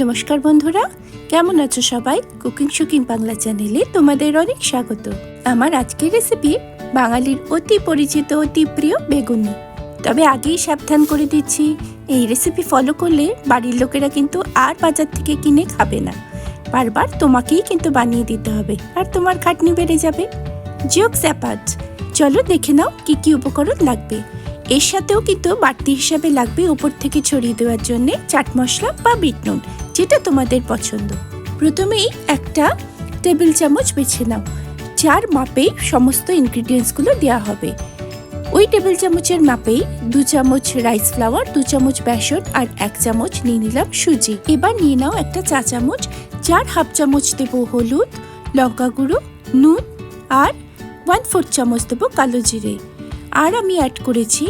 নমস্কার বন্ধুরা, কেমন আছো সবাই? কুকিং শুকিং বাংলা চ্যানেলে তোমাদের অনেক স্বাগত। আমার আজকের রেসিপি বাঙালির অতি পরিচিত, অতি প্রিয় বেগুনি। তবে আগেই সাবধান করে দিচ্ছি, এই রেসিপি ফলো করলে বাড়ির লোকেরা কিন্তু আর বাজার থেকে কিনে খাবে না। বারবার তোমাকেই কিন্তু বানিয়ে দিতে হবে, আর তোমার খাটনি বেড়ে যাবে। যোগ স্যাপাজ চলো দেখে নাও কি কি উপকরণ লাগবে। এর সাথেও কিন্তু বাড়তি হিসাবে লাগবে উপর থেকে ছড়িয়ে দেওয়ার জন্য চাট মশলা বা বিট নুন, যেটা তোমাদের পছন্দ। প্রথমেই একটা টেবিল চামচ বেছে নাও। যার মাপেই সমস্ত ইনগ্রিডিয়েন্টসগুলো দেওয়া হবে। ওই টেবিল চামচের মাপেই দু চামচ রাইস ফ্লাওয়ার দু চামচ বেসন আর এক চামচ নিয়ে নিলাম সুজি। এবার নিয়ে নাও একটা চা চামচ। যার হাফ চামচ দেবো হলুদ, লঙ্কা গুঁড়ো, নুন আর ওয়ান ফোর্থ চামচ দেবো কালো জিরে। আর আমি অ্যাড করেছি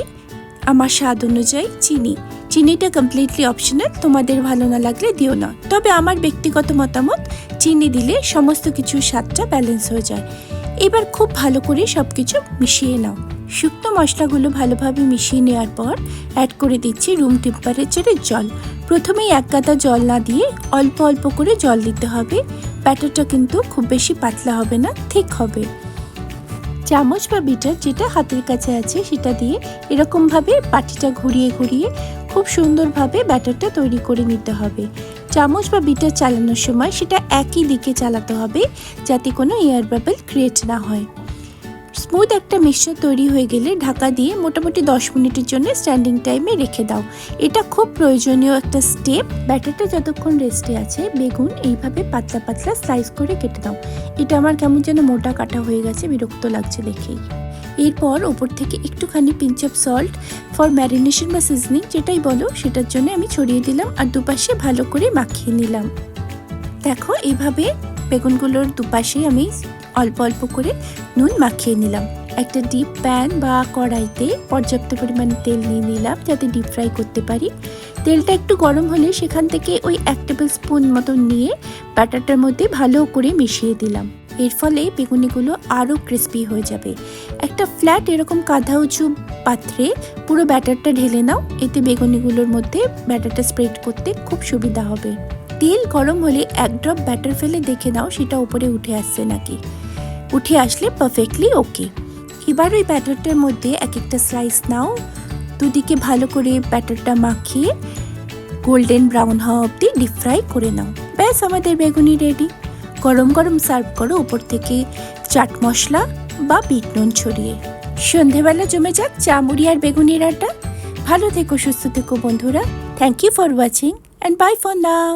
আমার স্বাদ অনুযায়ী চিনি। চিনিটা কমপ্লিটলি অপশনাল তোমাদের ভালো না লাগলে দিও না। তবে আমার ব্যক্তিগত মতামত, চিনি দিলে সমস্ত কিছুর স্বাদটা ব্যালেন্স হয়ে যায়। এবার খুব ভালো করে সব কিছু মিশিয়ে নাও। শুকনো মশলাগুলো ভালোভাবে মিশিয়ে নেওয়ার পর অ্যাড করে দিচ্ছি রুম টেম্পারেচারের জল। প্রথমেই এক গাদা জল না দিয়ে অল্প অল্প করে জল দিতে হবে। ব্যাটারটা কিন্তু খুব বেশি পাতলা হবে না ঠিক হবে। চামচ বা বিটার যেটা হাতের কাছে আছে সেটা দিয়ে এরকমভাবে বাটিটা ঘুরিয়ে ঘুরিয়ে খুব সুন্দরভাবে ব্যাটারটা তৈরি করে নিতে হবে। চামচ বা বিটার চালানোর সময় সেটা একই দিকে চালাতে হবে যাতে কোনো এয়ার বাবেল ক্রিয়েট না হয়। স্মুথ একটা মিক্সচার তৈরি হয়ে গেলে ঢাকা দিয়ে মোটামুটি দশ মিনিটের জন্য স্ট্যান্ডিং টাইমে রেখে দাও। এটা খুব প্রয়োজনীয় একটা স্টেপ ব্যাটারটা যতক্ষণ রেস্টে আছে, বেগুন এইভাবে পাতলা পাতলা স্লাইস করে কেটে দাও। এটা আমার কেমন যেন মোটা কাটা হয়ে গেছে, বিরক্ত লাগছে দেখেই। এরপর ওপর থেকে একটুখানি pinch of salt for marination বা সিজনিং যেটাই বলো, সেটার জন্য আমি ছড়িয়ে দিলাম আর দুপাশে ভালো করে মাখিয়ে নিলাম। দেখো এইভাবে বেগুনগুলোর দুপাশে আমি অল্প অল্প করে নুন মাখিয়ে নিলাম। একটা ডিপ প্যান বা কড়াইতে পর্যাপ্ত পরিমাণে তেল নিয়ে নিলাম যাতে ডিপ ফ্রাই করতে পারি। তেলটা একটু গরম হলে সেখান থেকে ওই এক টেবিল স্পুন মতন নিয়ে ব্যাটারটার মধ্যে ভালো করে মিশিয়ে দিলাম। এর ফলে বেগুনিগুলো আরও ক্রিস্পি হয়ে যাবে। একটা ফ্ল্যাট এরকম কাঁধা উঁচু পাত্রে পুরো ব্যাটারটা ঢেলে নাও, এতে বেগুনিগুলোর মধ্যে ব্যাটারটা স্প্রেড করতে খুব সুবিধা হবে। তেল গরম হলে এক ড্রপ ব্যাটার ফেলে দেখে নাও সেটা উপরে উঠে আসছে নাকি। উঠে আসলে পারফেক্টলি ওকে এবার ওই ব্যাটারটার মধ্যে এক একটা স্লাইস নাও। দুদিকে ভালো করে ব্যাটারটা মাখিয়ে গোল্ডেন ব্রাউন হওয়া অবধি ডিপ ফ্রাই করে নাও। ব্যাস, আমাদের বেগুনি রেডি গরম গরম সার্ভ করো উপর থেকে চাট মশলা বা বিট নুন ছড়িয়ে। সন্ধেবেলা জমে যাক চা, মুড়ি আর বেগুনির আড্ডা ভালো থেকো, সুস্থ থেকো বন্ধুরা। Thank you for watching and bye for now